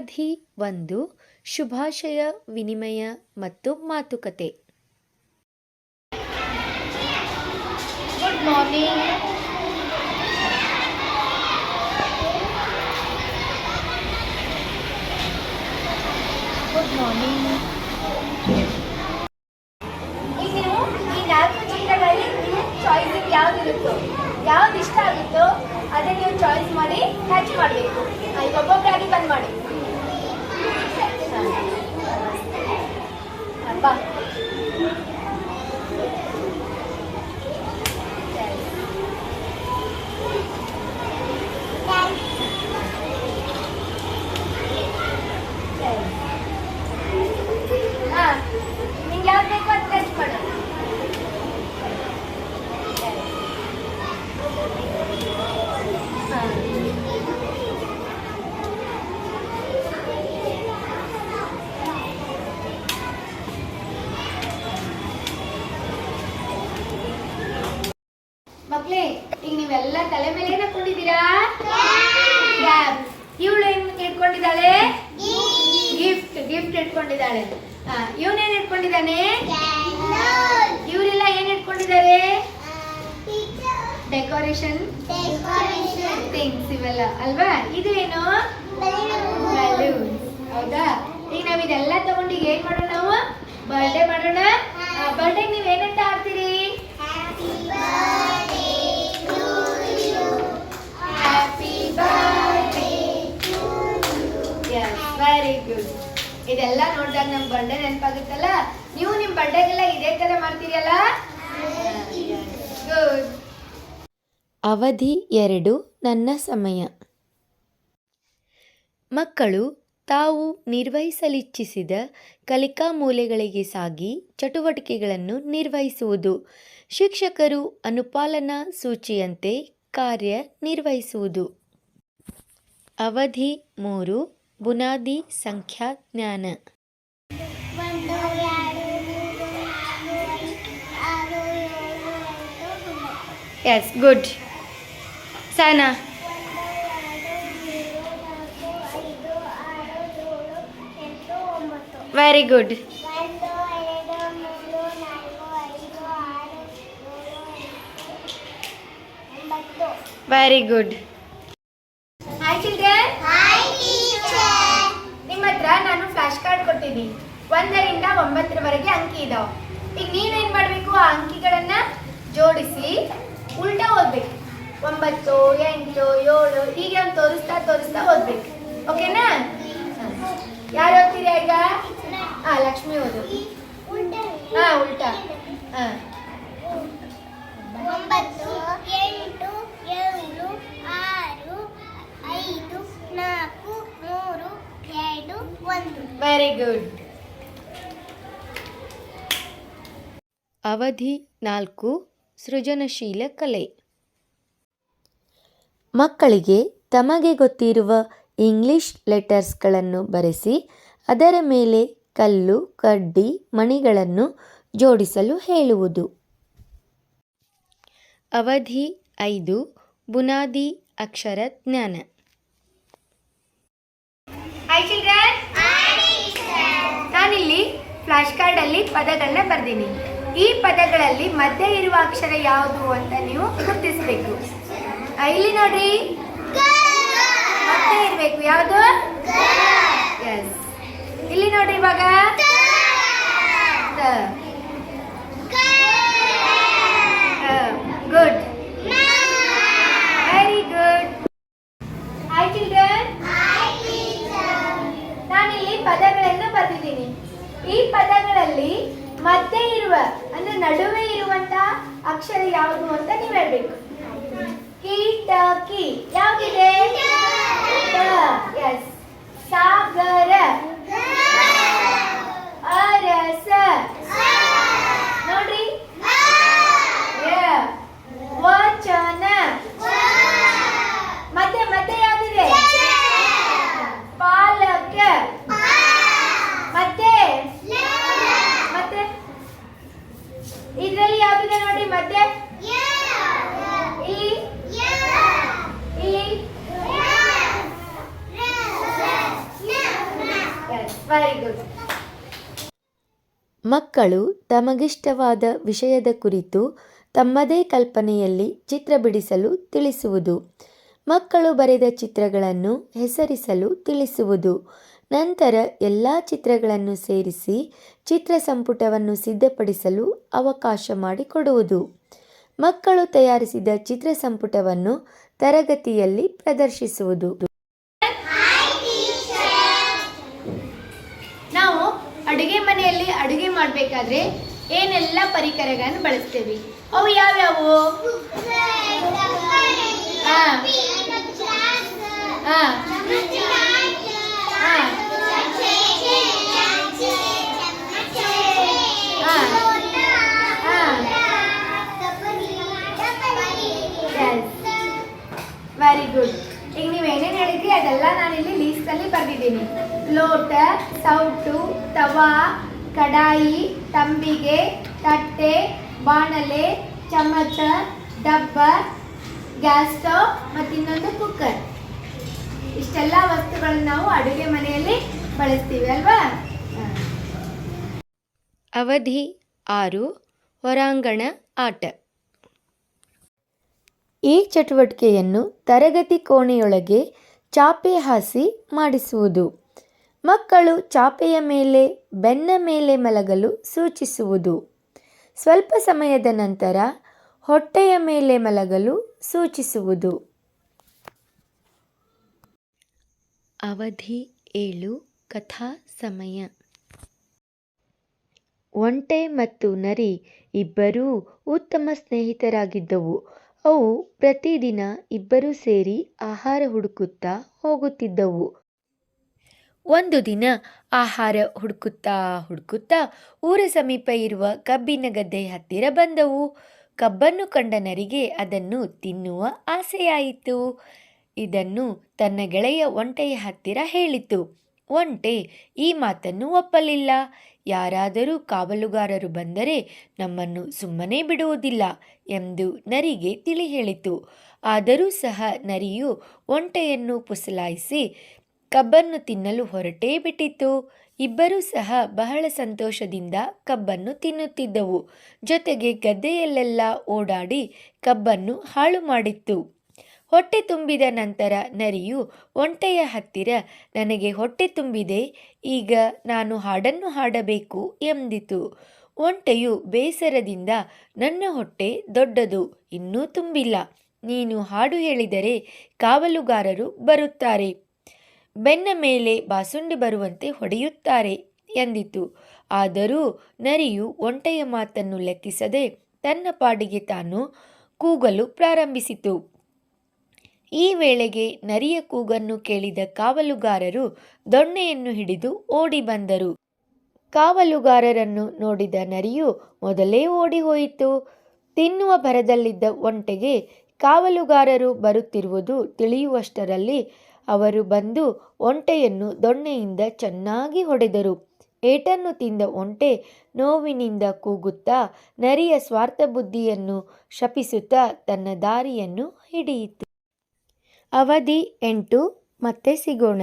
ಅವಧಿ ಒಂದು, ಶುಭಾಶಯ, ವಿನಿಮಯ ಮತ್ತು ಮಾತುಕತೆ. ಗುಡ್ ಮಾರ್ನಿಂಗ್ ಗುಡ್ ಮಾರ್ನಿಂಗ್ ನೀವು ಈ ನಾಲ್ಕು ಚಿತ್ರಗಳಲ್ಲಿ ನಿಮ್ಮ ಚಾಯ್ಸ್ ಯಾವ್ದಿರುತ್ತೋ ಯಾವ್ದು ಇಷ್ಟ ಆಗುತ್ತೋ, ಅದನ್ನ ನೀವು ಚಾಯ್ಸ್ ಮಾಡಿ ಹ್ಯಾಚ್ ಮಾಡಬೇಕು. ಅಲ್ಲಿ ಒಬ್ಬೊಬ್ಬರಾಗಿ ಬಂದ್ ಮಾಡಿ. ಹಾ. ಬಾ ಹಾ ನಿಂಗೆ ಯಾವ್ದು ಬೇಕೋ ಅದು ಟೆಸ್ಟ್ ಮಾಡು ಹಾ. ಮಕ್ಳೇ ಈಗ ನೀವೆಲ್ಲ ತಲೆ ಮೇಲೆ ಏನ್ ಹಾಕೊಂಡಿದ್ದೀರಾ ಕ್ಯಾಪ್ ಇವಳು ಏನ್ ಇಟ್ಕೊಂಡಿದ್ದಾಳೆ ಗಿಫ್ಟ್ ಗಿಫ್ಟ್ ಇಟ್ಕೊಂಡಿದ್ದಾಳೆ. ಇವನೇನ್ ಇಟ್ಕೊಂಡಿದ್ದಾನೆ? ಇವರೆಲ್ಲ ಏನ್ ಇಟ್ಕೊಂಡಿದ್ದಾರೆ? ಡೆಕೋರೇಷನ್ ಥಿಂಗ್ಸ್ ಇವೆಲ್ಲ. ಅಲ್ವಾ? ಇದು ಏನು ಹೌದಾ? ಈಗ ನಾವ್ ಇದೆಲ್ಲ ತಗೊಂಡು ಈಗ ಏನ್ ಮಾಡೋಣ ನಾವು? ಬರ್ಡೇ ಮಾಡೋಣ? ಬರ್ಡೇ ನೀವ್ ಏನಂತ ಆಡ್ತೀರಿ ವೆರಿ ಗುಡ್ ಇದೆಲ್ಲ ನೋಡಿದಾಗ ನಮ್ ಬರ್ಡೇ ನೆನಪಾಗುತ್ತಲ್ಲ? ನೀವು ನಿಮ್ ಬರ್ಡೇಗೆಲ್ಲ ಇದೇ ತರ ಮಾಡ್ತೀರಲ್ಲ? ಅವಧಿ ಎರಡು, ನನ್ನ ಸಮಯ. ಮಕ್ಕಳು, ತಾವು ನಿರ್ವಹಿಸಲಿಚ್ಛಿಸಿದ ಕಲಿಕಾ ಮೂಲೆಗಳಿಗೆ ಸಾಗಿ ಚಟುವಟಿಕೆಗಳನ್ನು ನಿರ್ವಹಿಸುವುದು. ಶಿಕ್ಷಕರು ಅನುಪಾಲನಾ ಸೂಚಿಯಂತೆ ಕಾರ್ಯ ನಿರ್ವಹಿಸುವುದು. ಅವಧಿ ಮೂರು ಬುನಾದಿ ಸಂಖ್ಯಾಜ್ಞಾನ ಒಂದು ಎರಡು ಮೂರು ನಾಲ್ಕು ಐದು ಆರು ಏಳು ಎಂಟು ಒಂಬತ್ತು ಎಸ್ ಗುಡ್ ಸನಾ ಒಂದು ಎರಡು ಮೂರು ನಾಲ್ಕು ಐದು ಆರು ಏಳು ಎಂಟು ಒಂಬತ್ತು ವೆರಿ ಗುಡ್ ಒಂದು ಎರಡು ಮೂರು ನಾಲ್ಕು ಐದು ಆರು ಏಳು ಎಂಟು ಒಂಬತ್ತು ವೆರಿ ಗುಡ್ ಏಳು ಹೀಗೆ ಅವ್ನು ತೋರಿಸ್ತಾ ತೋರಿಸ್ತಾ ಓದ್ಬೇಕು ಓಕೆನಾ ಯಾರು ಓದ್ತೀರಾ ಈಗ? ಹಾ ಲಕ್ಷ್ಮಿ ಓದು. ಹಾ ಉಲ್ಟಾ. ಹಾ ಒಂಬತ್ತು ಎಂಟು ಏಳು ಆರು ಐದು ನಾಲ್ಕು ಮೂರು ಎರಡು ಒಂದು. ವೆರಿ ಗುಡ್ ಅವಧಿ ನಾಲ್ಕು ಸೃಜನಶೀಲ ಕಲೆ. ಮಕ್ಕಳಿಗೆ ತಮಗೆ ಗೊತ್ತಿರುವ ಇಂಗ್ಲಿಷ್ ಲೆಟರ್ಸ್ಗಳನ್ನು ಬರೆಸಿ, ಅದರ ಮೇಲೆ ಕಲ್ಲು, ಕಡ್ಡಿ, ಮಣಿಗಳನ್ನು ಜೋಡಿಸಲು ಹೇಳುವುದು. ಅವಧಿ ಐದು, ಬುನಾದಿ ಅಕ್ಷರ ಜ್ಞಾನ. ನಾನಿಲ್ಲಿ ಫ್ಲಾಶ್ ಕಾರ್ಡಲ್ಲಿ ಪದಗಳನ್ನ ಬರ್ದೀನಿ. ಈ ಪದಗಳಲ್ಲಿ ಮಧ್ಯೆ ಇರುವ ಅಕ್ಷರ ಯಾವುದು ಅಂತ ನೀವು ಗುರುತಿಸಬೇಕು. ಇಲ್ಲಿ ನೋಡ್ರಿ. ಮತ್ತೆ ಇರ್ಬೇಕು ಯಾವುದು? ಎಸ್ ಇಲ್ಲಿ ನೋಡ್ರಿ ಇವಾಗ. Good very good hi children ನಾನಿಲ್ಲಿ ಪದಗಳನ್ನು ಬರೆದಿದ್ದೀನಿ. ಈ ಪದಗಳಲ್ಲಿ ಮತ್ತೆ ಇರುವ, ಅಂದ್ರೆ ನಡುವೆ ಇರುವಂತ ಅಕ್ಷರ ಯಾವುದು ಅಂತ ನೀವು ಹೇಳ್ಬೇಕು. ಕೀಟಕಿ ಯಾವ್ದಿದೆ ಎಸ್ ಸಾಗರ ಅರಸ ಮಕ್ಕಳು ತಮಗಿಷ್ಟವಾದ ವಿಷಯದ ಕುರಿತು ತಮ್ಮದೇ ಕಲ್ಪನೆಯಲ್ಲಿ ಚಿತ್ರ ಬಿಡಿಸಲು ತಿಳಿಸುವುದು. ಮಕ್ಕಳು ಬರೆದ ಚಿತ್ರಗಳನ್ನು ಹೆಸರಿಸಲು ತಿಳಿಸುವುದು. ನಂತರ ಎಲ್ಲ ಚಿತ್ರಗಳನ್ನು ಸೇರಿಸಿ ಚಿತ್ರ ಸಂಪುಟವನ್ನು ಸಿದ್ಧಪಡಿಸಲು ಅವಕಾಶ ಮಾಡಿಕೊಡುವುದು. ಮಕ್ಕಳು ತಯಾರಿಸಿದ ಚಿತ್ರ ಸಂಪುಟವನ್ನು ತರಗತಿಯಲ್ಲಿ ಪ್ರದರ್ಶಿಸುವುದು. ಮಾಡಬೇಕಾದ್ರೆ ಏನೆಲ್ಲ ಪರಿಕರಗಳನ್ನು ಬಳಸ್ತೇವೆ? ಅವು ಯಾವ್ಯಾವು? ವೆರಿ ಗುಡ್ ಈಗ ನೀವು ಏನೇನು ಹೇಳಿದ್ರಿ ಅದೆಲ್ಲ ನಾನಿಲ್ಲಿ ಲೀಸ್ಟಲ್ಲಿ ಬರೆದಿದ್ದೀನಿ. ಲೋಟ, ಸೌಟು, ತವಾ ಕಡಾಯಿ ತಂಬಿಗೆ ತಟ್ಟೆ ಬಾಣಲೆ ಚಮಚ ಡಬ್ಬ ಗ್ಯಾಸ್ ಸ್ಟವ್ ಮತ್ತು ಇನ್ನೊಂದು ಕುಕ್ಕರ್. ಇಷ್ಟೆಲ್ಲ ವಸ್ತುಗಳನ್ನು ನಾವು ಅಡುಗೆ ಮನೆಯಲ್ಲಿ ಬಳಸ್ತೀವಿ ಅಲ್ವಾ? ಅವಧಿ ಆರು ಹೊರಾಂಗಣ ಆಟ. ಈ ಚಟುವಟಿಕೆಯನ್ನು ತರಗತಿ ಕೋಣೆಯೊಳಗೆ ಚಾಪೆ ಹಾಸಿ ಮಾಡಿಸುವುದು. ಮಕ್ಕಳು ಚಾಪೆಯ ಮೇಲೆ, ಬೆನ್ನ ಮೇಲೆ ಮಲಗಲು ಸೂಚಿಸುವುದು. ಸ್ವಲ್ಪ ಸಮಯದ ನಂತರ ಹೊಟ್ಟೆಯ ಮೇಲೆ ಮಲಗಲು ಸೂಚಿಸುವುದು. ಅವಧಿ ಏಳು, ಕಥಾ ಸಮಯ. ಒಂಟೆ ಮತ್ತು ನರಿ ಇಬ್ಬರೂ ಉತ್ತಮ ಸ್ನೇಹಿತರಾಗಿದ್ದವು. ಅವು ಪ್ರತಿದಿನ ಇಬ್ಬರೂ ಸೇರಿ ಆಹಾರ ಹುಡುಕುತ್ತಾ ಹೋಗುತ್ತಿದ್ದವು. ಒಂದು ದಿನ ಆಹಾರ ಹುಡುಕುತ್ತಾ ಹುಡುಕುತ್ತಾ ಊರ ಸಮೀಪ ಇರುವ ಕಬ್ಬಿನ ಗದ್ದೆ ಹತ್ತಿರ ಬಂದವು. ಕಬ್ಬನ್ನು ಕಂಡ ನರಿಗೆ ಅದನ್ನು ತಿನ್ನುವ ಆಸೆಯಾಯಿತು. ಇದನ್ನು ತನ್ನ ಗೆಳೆಯ ಒಂಟೆಯ ಹತ್ತಿರ ಹೇಳಿತು. ಒಂಟೆ, ಈ ಮಾತನ್ನು ಒಪ್ಪಲಿಲ್ಲ. ಯಾರಾದರೂ ಕಾವಲುಗಾರರು ಬಂದರೆ ನಮ್ಮನ್ನು ಸುಮ್ಮನೆ ಬಿಡುವುದಿಲ್ಲ ಎಂದು ನರಿಗೆ ತಿಳಿ ಹೇಳಿತು. ಆದರೂ ಸಹ ನರಿಯು ಒಂಟೆಯನ್ನು ಪುಸಲಾಯಿಸಿ ಕಬ್ಬನ್ನು ತಿನ್ನಲು ಹೊರಟೇ ಬಿಟ್ಟಿತ್ತು. ಇಬ್ಬರೂ ಸಹ ಬಹಳ ಸಂತೋಷದಿಂದ ಕಬ್ಬನ್ನು ತಿನ್ನುತ್ತಿದ್ದವು. ಜೊತೆಗೆ ಗದ್ದೆಯಲ್ಲೆಲ್ಲ ಓಡಾಡಿ ಕಬ್ಬನ್ನು ಹಾಳು ಮಾಡಿತ್ತು. ಹೊಟ್ಟೆ ತುಂಬಿದ ನಂತರ ನರಿಯು ಒಂಟೆಯ ಹತ್ತಿರ, ನನಗೆ ಹೊಟ್ಟೆ ತುಂಬಿದೆ, ಈಗ ನಾನು ಹಾಡನ್ನು ಹಾಡಬೇಕು ಎಂದಿತು. ಒಂಟೆಯು ಬೇಸರದಿಂದ, ನನ್ನ ಹೊಟ್ಟೆ ದೊಡ್ಡದು, ಇನ್ನೂ ತುಂಬಿಲ್ಲ. ನೀನು ಹಾಡು ಹೇಳಿದರೆ ಕಾವಲುಗಾರರು ಬರುತ್ತಾರೆ. ಬೆನ್ನ ಮೇಲೆ ಬಾಸುಂಡಿ ಬರುವಂತೆ ಹೊಡೆಯುತ್ತಾರೆ ಎಂದಿತು. ಆದರೂ ನರಿಯು ಒಂಟೆಯ ಮಾತನ್ನು ಲೆಕ್ಕಿಸದೆ ತನ್ನ ಪಾಡಿಗೆ ತಾನು ಕೂಗಲು ಪ್ರಾರಂಭಿಸಿತು. ಈ ವೇಳೆಗೆ ನರಿಯ ಕೂಗನ್ನು ಕೇಳಿದ ಕಾವಲುಗಾರರು ದೊಣ್ಣೆಯನ್ನು ಹಿಡಿದು ಓಡಿ ಬಂದರು. ಕಾವಲುಗಾರರನ್ನು ನೋಡಿದ ನರಿಯು ಮೊದಲೇ ಓಡಿ ಹೋಯಿತು. ತಿನ್ನುವ ಭರದಲ್ಲಿದ್ದ ಒಂಟೆಗೆ ಕಾವಲುಗಾರರು ಬರುತ್ತಿರುವುದು ತಿಳಿಯುವಷ್ಟರಲ್ಲಿ ಅವರು ಬಂದು ಒಂಟೆಯನ್ನು ದೊಣ್ಣೆಯಿಂದ ಚೆನ್ನಾಗಿ ಹೊಡೆದರು. ಏಟನ್ನು ತಿಂದ ಒಂಟೆ ನೋವಿನಿಂದ ಕೂಗುತ್ತಾ ನರಿಯ ಸ್ವಾರ್ಥ ಬುದ್ಧಿಯನ್ನು ಶಪಿಸುತ್ತಾ ತನ್ನ ದಾರಿಯನ್ನು ಹಿಡಿಯಿತು. ಅವಧಿ ಎಂಟು, ಮತ್ತೆ ಸಿಗೋಣ.